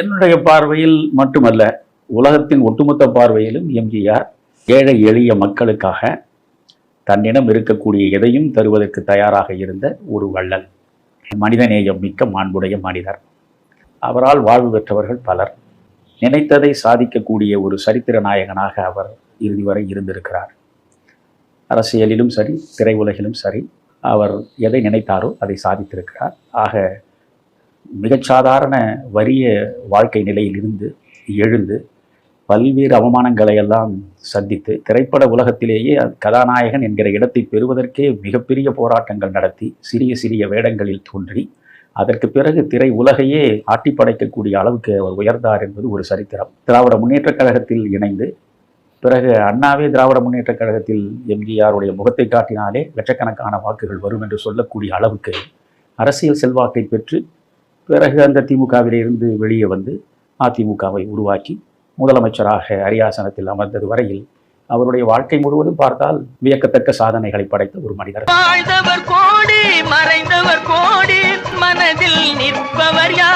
என்னுடைய பார்வையில் மட்டுமல்ல உலகத்தின் ஒட்டுமொத்த பார்வையிலும் எம்ஜிஆர் ஏழை எளிய மக்களுக்காக தன்னிடம் இருக்கக்கூடிய எதையும் தருவதற்கு தயாராக இருந்த ஒரு வள்ளல். மனிதநேயம் மிக்க மாண்புடைய மனிதர். அவரால் வாழ்வு பெற்றவர்கள் பலர். நினைத்ததை சாதிக்கக்கூடிய ஒரு சரித்திர நாயகனாக அவர் இறுதி வரை இருந்திருக்கிறார். அரசியலிலும் சரி திரையுலகிலும் சரி அவர் எதை நினைத்தாரோ அதை சாதித்திருக்கிறார். ஆக மிகச்சாதாரண வறிய வாழ்க்கை நிலையிலிருந்து எழுந்து பல்வேறு அவமானங்களை எல்லாம் சந்தித்து திரைப்பட உலகத்திலேயே கதாநாயகன் என்கிற இடத்தை பெறுவதற்கே மிகப்பெரிய போராட்டங்கள் நடத்தி சிறிய சிறிய வேடங்களில் தோன்றி அதற்கு பிறகு திரை உலகையே ஆட்டி படைக்கக்கூடிய அளவுக்கு அவர் உயர்ந்தார் என்பது ஒரு சரித்திரம். திராவிட முன்னேற்றக் கழகத்தில் இணைந்து பிறகு அண்ணாவே திராவிட முன்னேற்றக் கழகத்தில் எம்ஜிஆருடைய முகத்தை காட்டினாலே லட்சக்கணக்கான வாக்குகள் வரும் என்று சொல்லக்கூடிய அளவுக்கு அரசியல் செல்வாக்கை பெற்று பிறகு அந்த திமுகவிலிருந்து வெளியே வந்து அதிமுகவை உருவாக்கி முதலமைச்சராக அரியாசனத்தில் அமர்ந்தது வரையில் அவருடைய வாழ்க்கை முழுவதும் பார்த்தால் வியக்கத்தக்க சாதனைகளை படைத்த ஒரு மனிதர். கோடி மறைந்தவர் கோடி மனதில் நிற்பவர் யார்?